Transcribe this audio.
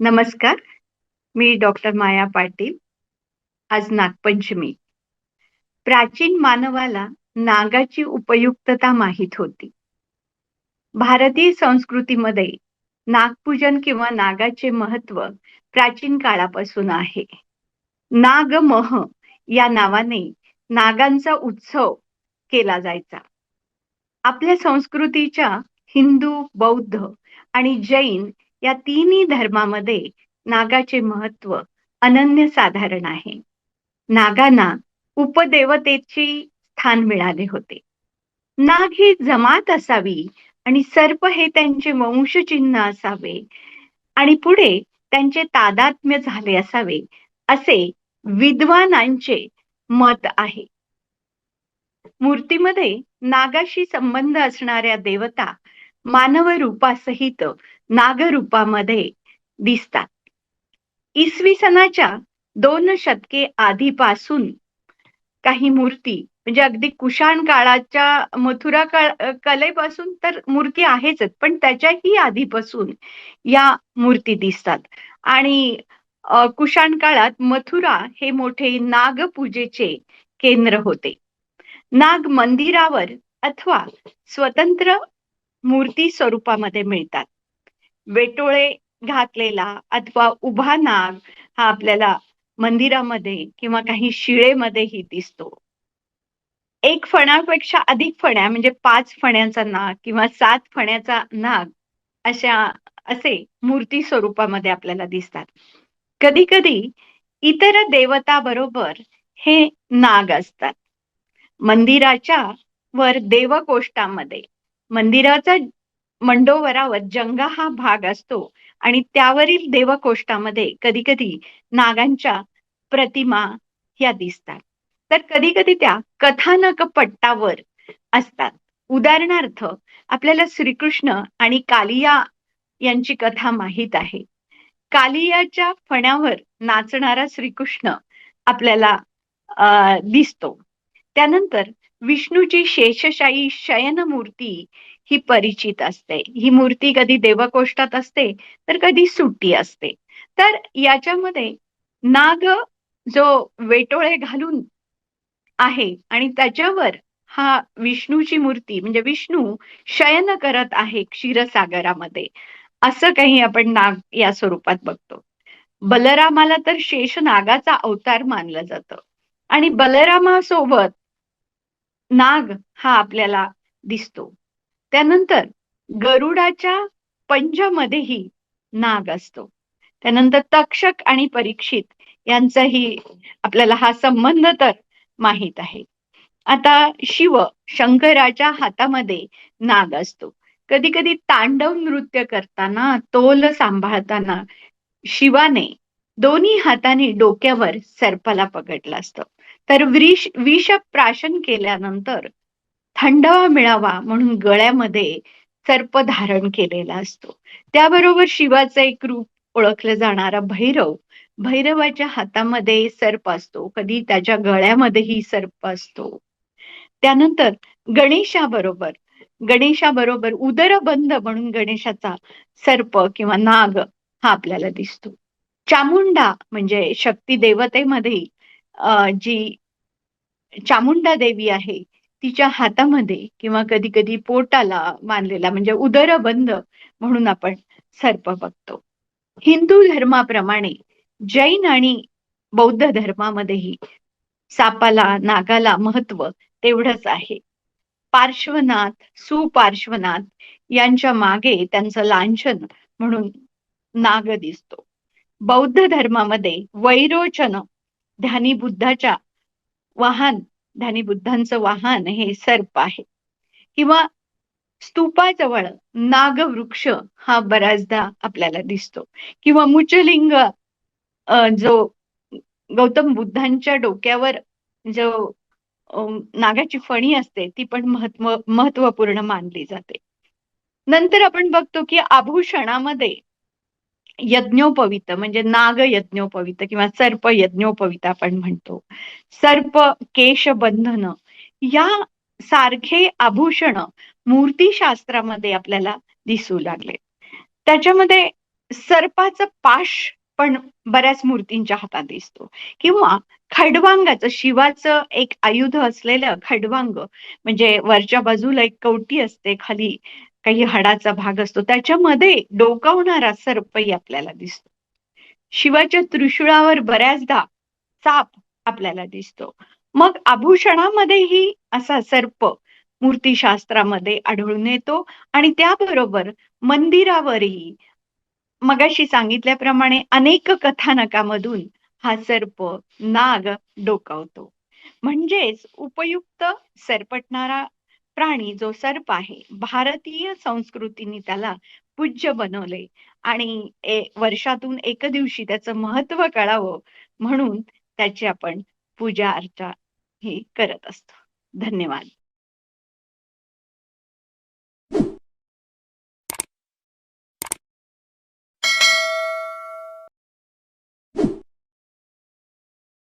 नमस्कार. मी डॉक्टर माया पाटील. आज नागपंचमी. प्राचीन मानवाला नागाची उपयुक्तता माहीत होती. भारतीय संस्कृतीमध्ये नागपूजन किंवा नागाचे महत्त्व प्राचीन काळापासून आहे. नागमह या नावाने नागांचा उत्सव केला जायचा. आपल्या संस्कृतीच्या हिंदू बौद्ध आणि जैन या तिन्ही धर्मामध्ये नागाचे महत्त्व अनन्य साधारण आहे. नागांना उपदेवतेची स्थान मिळाले होते. नाग ही जमात असावी आणि सर्प हे त्यांचे वंशचिन्ह असावे आणि पुढे त्यांचे तादात्म्य झाले असावे असे विद्वानांचे मत आहे. मूर्तीमध्ये नागाशी संबंध असणाऱ्या देवता मानव रूपासहित नागरूपामध्ये दिसतात. इसवी सनाच्या दोन शतके आधीपासून काही मूर्ती म्हणजे अगदी कुशाण काळाच्या मथुरा काळ कलेपासून तर मूर्ती आहेच पण त्याच्याही आधीपासून या मूर्ती दिसतात. आणि कुशाण काळात मथुरा हे मोठे नागपूजेचे केंद्र होते. नाग मंदिरावर अथवा स्वतंत्र मूर्ती स्वरूपामध्ये मिळतात. वेटोळे घातलेला अथवा उभा नाग हा आपल्याला मंदिरामध्ये किंवा काही शिळेमध्येही दिसतो. एक फण्यापेक्षा अधिक फण्या म्हणजे पाच फण्याचा नाग किंवा सात फण्याचा नाग अशा असे मूर्ती स्वरूपामध्ये आपल्याला दिसतात. कधी कधी इतर देवता बरोबर हे नाग असतात. मंदिराच्या वर देवकोष्ठामध्ये मंदिराचा मंडोवरावर जंगा हा भाग असतो आणि त्यावरील देवकोष्ठामध्ये कधी कधी नागांच्या प्रतिमा ह्या दिसतात. तर कधी कधी त्या कथानक पट्टावर असतात. उदाहरणार्थ आपल्याला श्रीकृष्ण आणि कालिया यांची कथा माहीत आहे. कालियाच्या फण्यावर नाचणारा श्रीकृष्ण आपल्याला दिसतो. त्यानंतर विष्णूची शेषशाही शयन मूर्ती ही परिचित असते. ही मूर्ती कधी देवकोष्ठात असते तर कधी सुट्टी असते. तर याच्यामध्ये नाग जो वेटोळे घालून आहे आणि त्याच्यावर हा विष्णूची मूर्ती म्हणजे विष्णू शयन करत आहे क्षीरसागरामध्ये. असं काही आपण नाग या स्वरूपात बघतो. बलरामाला तर शेष नागाचा अवतार मानलं जातं. आणि बलरामासोबत नाग हा आपल्याला दिसतो. त्यानंतर गरुडाच्या पंजामध्येही नाग असतो. त्यानंतर तक्षक आणि परीक्षित यांचाही आपल्याला हा संबंध तर माहीत आहे. आता शिव शंकराच्या हातामध्ये नाग असतो. कधी कधी तांडव नृत्य करताना तोल सांभाळताना शिवाने दोन्ही हाताने डोक्यावर सर्पाला पकडलं असतं. तर विष विष प्राशन केल्यानंतर थंडावा मिळावा म्हणून गळ्यामध्ये सर्प धारण केलेला असतो. त्याबरोबर शिवाचं एक रूप ओळखलं जाणारा भैरव भैरवाच्या हातामध्ये सर्प असतो. कधी त्याच्या गळ्यामध्येही सर्प असतो. त्यानंतर गणेशाबरोबर गणेशाबरोबर उदरबंद म्हणून गणेशाचा सर्प किंवा नाग हा आपल्याला दिसतो. चामुंडा म्हणजे शक्ती देवतेमध्ये जी चामुंडा देवी आहे तिच्या हातामध्ये किंवा कधी कधी पोटाला मानलेला म्हणजे उदरबंध म्हणून आपण सर्प बघतो. हिंदू धर्माप्रमाणे जैन आणि बौद्ध धर्मामध्येही सापाला नागाला महत्त्व तेवढंच आहे. पार्श्वनाथ सुपार्श्वनाथ यांच्या मागे त्यांचं लांछन म्हणून नाग दिसतो. बौद्ध धर्मामध्ये वैरोचन ध्यानी बुद्धाच्या वाहन ध्यानी बुद्धांचं वाहन हे सर्प आहे. किंवा स्तूपाजवळ नागवृक्ष हा बऱ्याचदा आपल्याला दिसतो. किंवा मुचलिंग जो गौतम बुद्धांच्या डोक्यावर जो नागाची फणी असते ती पण महत्त्व महत्त्वपूर्ण मानली जाते. नंतर आपण बघतो की आभूषणामध्ये यज्ञोपवित म्हणजे नाग यज्ञोपवित किंवा सर्प यज्ञोपवित आपण म्हणतो. सर्प केश बंधन या सारखे आभूषण मूर्तीशास्त्रामध्ये आपल्याला दिसू लागले. त्याच्यामध्ये सर्पाचं पाश पण बऱ्याच मूर्तींच्या हातात दिसतो. किंवा खडवांगाचं शिवाचं एक आयुध असलेलं खडवांग म्हणजे वरच्या बाजूला एक कवटी असते खाली काही हाडाचा भाग असतो त्याच्यामध्ये डोकावणारा सर्पही आपल्याला दिसतो. शिवाच्या त्रिशूळावर बऱ्याचदा साप आपल्याला दिसतो. मग आभूषणामध्येही असा सर्प मूर्तीशास्त्रामध्ये आढळून येतो आणि त्याबरोबर मंदिरावरही मगाशी सांगितल्याप्रमाणे अनेक कथानकामधून हा सर्प नाग डोकावतो. म्हणजेच उपयुक्त सरपटणारा प्राणी जो सर्प आहे भारतीय संस्कृतीने त्याला पूज्य बनवले. आणि वर्षातून एक दिवशी त्याचं महत्त्व कळावं म्हणून त्याची आपण पूजा अर्चा ही करत असतो. धन्यवाद.